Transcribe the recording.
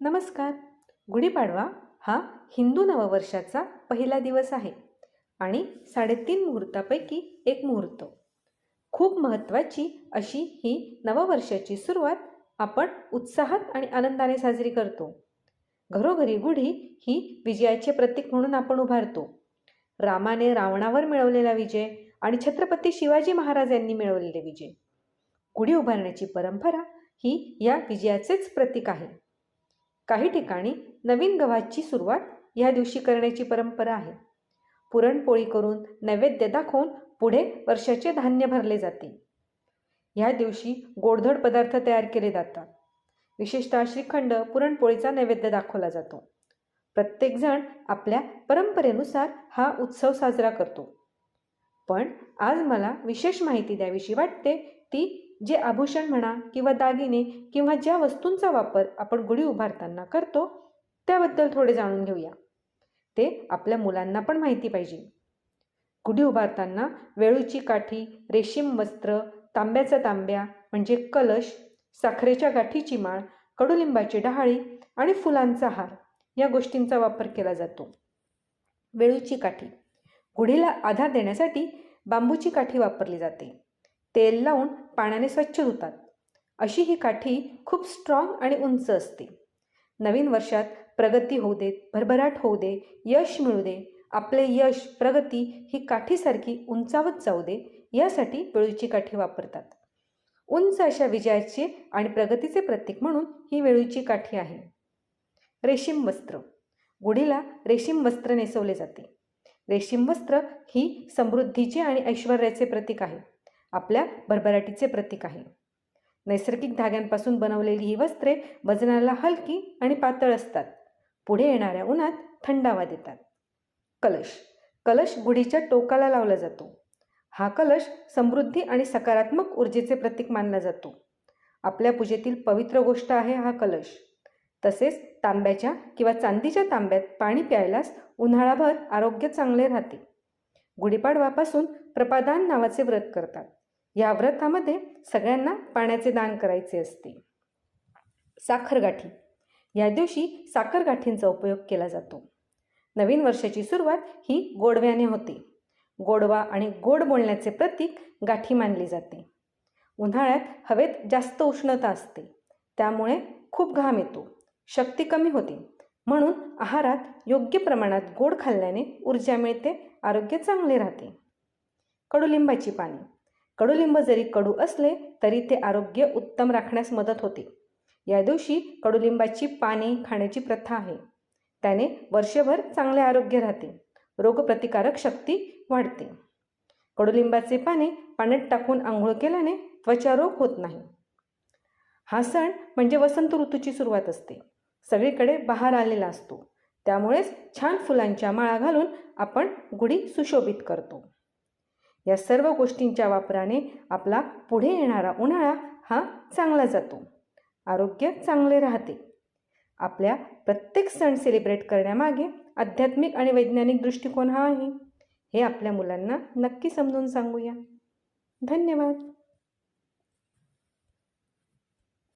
नमस्कार. गुढीपाडवा हा हिंदू नववर्षाचा पहिला दिवस आहे आणि साडेतीन मुहूर्तापैकी एक मुहूर्त. खूप महत्त्वाची अशी ही नववर्षाची सुरुवात आपण उत्साहात आणि आनंदाने साजरी करतो. घरोघरी गुढी ही विजयाचे प्रतीक म्हणून आपण उभारतो. रामाने रावणावर मिळवलेला विजय आणि छत्रपती शिवाजी महाराज यांनी मिळवलेले विजय. गुढी उभारण्याची परंपरा ही या विजयाचेच प्रतीक आहे. काही ठिकाणी नवीन गव्हाची सुरुवात ह्या दिवशी करण्याची परंपरा आहे. पुरणपोळी करून नैवेद्य दाखवून पुढे वर्षाचे धान्य भरले जाते. ह्या दिवशी गोडधोड पदार्थ तयार केले जातात. विशेषतः श्रीखंड पुरणपोळीचा नैवेद्य दाखवला जातो. प्रत्येकजण आपल्या परंपरेनुसार हा उत्सव साजरा करतो. पण आज मला विशेष माहिती द्यावीशी वाटते ती जे आभूषण म्हणा किंवा दागिने किंवा ज्या वस्तूंचा वापर आपण गुढी उभारताना करतो त्याबद्दल थोडे जाणून घेऊया. ते आपल्या मुलांना पण माहिती पाहिजे. गुढी उभारताना वेळूची काठी रेशीम वस्त्र तांब्याचा तांब्या म्हणजे कलश साखरेच्या गाठीची माळ कडुलिंबाची डहाळी आणि फुलांचा हार या गोष्टींचा वापर केला जातो. वेळूची काठी. गुढीला आधार देण्यासाठी बांबूची काठी वापरली जाते. तेल लावून पाण्याने स्वच्छ धुतात. अशी ही काठी खूप स्ट्रॉंग आणि उंच असते. नवीन वर्षात प्रगती होऊ देत भरभराट होऊ दे यश मिळू दे आपले यश प्रगती ही काठीसारखी उंचावत जाऊ दे यासाठी वेळूची काठी वापरतात. उंच अशा विजयाचे आणि प्रगतीचे प्रतीक म्हणून ही वेळूची काठी आहे. रेशीम वस्त्र. गुढीला रेशीम वस्त्र नेसवले जाते. रेशीम वस्त्र ही समृद्धीचे आणि ऐश्वर्याचे प्रतीक आहे. आपल्या भरभराटीचे प्रतीक आहे. नैसर्गिक धाग्यांपासून बनवलेली ही वस्त्रे वजनाला हलकी आणि पातळ असतात. पुढे येणाऱ्या उन्हात थंडावा देतात. कलश. कलश गुढीच्या टोकाला लावला जातो. हा कलश समृद्धी आणि सकारात्मक ऊर्जेचे प्रतीक मानला जातो. आपल्या पूजेतील पवित्र गोष्ट आहे हा कलश. तसेच तांब्याच्या किंवा चांदीच्या तांब्यात पाणी प्यायलास उन्हाळाभर आरोग्य चांगले राहते. गुढीपाडवापासून प्रपादान नावाचे व्रत करतात. या व्रतामध्ये सगळ्यांना पाण्याचे दान करायचे असते. साखरगाठी. या दिवशी साखरगाठींचा उपयोग केला जातो. नवीन वर्षाची सुरुवात ही गोडव्याने होते. गोडवा आणि गोड बोलण्याचे प्रतीक गाठी मानली जाते. उन्हाळ्यात हवेत जास्त उष्णता असते. त्यामुळे खूप घाम येतो. शक्ती कमी होते. म्हणून आहारात योग्य प्रमाणात गोड खाल्ल्याने ऊर्जा मिळते आरोग्य चांगले राहते. कडुलिंबाची पाने. कडुलिंब जरी कडू असले तरी ते आरोग्य उत्तम राखण्यास मदत होते. या दिवशी कडुलिंबाची पाने खाण्याची प्रथा आहे. त्याने वर्षभर चांगले आरोग्य राहते. रोगप्रतिकारक शक्ती वाढते. कडुलिंबाचे पाने पाण्यात टाकून आंघोळ केल्याने त्वचारोग होत नाही. हा सण म्हणजे वसंत ऋतूची सुरुवात असते. सगळीकडे बहार आलेला असतो. त्यामुळेच छान फुलांच्या माळा घालून आपण गुढी सुशोभित करतो. या सर्व गोष्टींच्या वापराने आपला पुढे येणारा उन्हाळा हा चांगला जातो. आरोग्य चांगले राहते. आपल्या प्रत्येक सण सेलिब्रेट करण्यामागे आध्यात्मिक आणि वैज्ञानिक दृष्टिकोन हा आहे. हे आपल्या मुलांना नक्की समजून सांगूया. धन्यवाद.